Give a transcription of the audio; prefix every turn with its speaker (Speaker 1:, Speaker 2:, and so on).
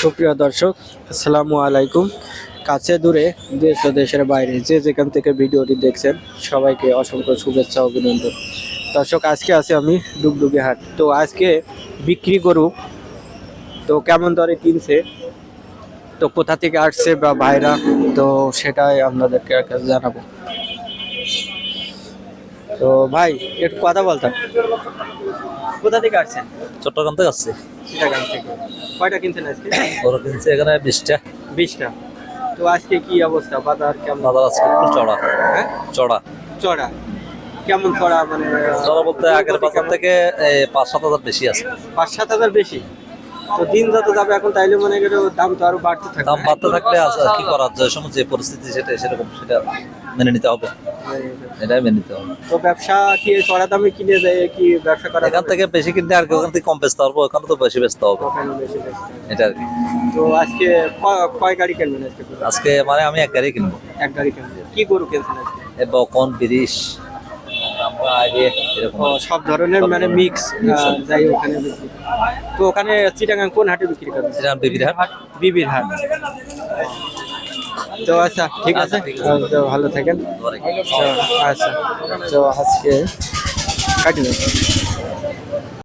Speaker 1: সুপ্রিয় দর্শক, আসসালামু আলাইকুম। কাছে দূরে দেশ ও দেশের বাইরে যে যেখান থেকে ভিডিওটি দেখছেন, সবাইকে অসংখ্য শুভেচ্ছা, অভিনন্দন। দর্শক, আজকে আছি আমি ডুগডুগি হাট। তো আজকে বিক্রি গরু, তো কেমন দরে কিনছে? তো কোথা থেকে আসছে বা ভাইরা তো সেটাই আপনাদেরকে জানাব। তো ভাই, একটু কথা বলতাম। কোথা থেকে আসছেন?
Speaker 2: চট্টগ্রাম থেকে আসছে।
Speaker 1: চিটাগাং থেকে। কয়টা কিনছেন আজকে?
Speaker 2: ওরা কিনছে এখানে বিশটা।
Speaker 1: বিশটা। তো আজকে কি অবস্থা? বাজার কেমন?
Speaker 2: বাজার আজকে একটু চড়া।
Speaker 1: হ্যাঁ?
Speaker 2: চড়া।
Speaker 1: চড়া। কেমন চড়া মানে
Speaker 2: চড়া বলতে আগের বাজার থেকে পাঁচ সাত হাজার বেশি আছে।
Speaker 1: পাঁচ সাত হাজার বেশি? তো দিন যত যাবে এখন তাইলে মনে করো দাম তো আরও বাড়তে থাকবে।
Speaker 2: দাম বাড়তে থাকলে কি করার যে সময় যে পরিস্থিতি সেটা সেরকম সেটা মেনে নিতে হবে। এটাই মেনে নিতে হবে।
Speaker 1: তো ব্যবসা কি চড়া দামে কিনে দেয় কি ব্যবসা করা
Speaker 2: এখান থেকে বেশি কিনতে আর ওখান থেকে কম বেচতে পারব ওখানে তো বেশি বেচতে হবে। এটা আর কি।
Speaker 1: তো আজকে কয় গাড়ি কিনবেন আজকে?
Speaker 2: আজকে মানে আমি এক গাড়ি কিনবো।
Speaker 1: এক গাড়ি কিনবেন। কি গরু কিনছেন আজকে?
Speaker 2: এ বকন বিরিশ
Speaker 1: সব ধরনের মানে মিক্স যাই ওখানে বিক্রি। তো ওখানে চিটাগাং কোন হাটে বিক্রি
Speaker 2: যেরকম বিবির হাট।
Speaker 1: বিবির হাট। তো আচ্ছা ঠিক আছে। তো ভালো থাকেন। আচ্ছা। তো আজকে কাটি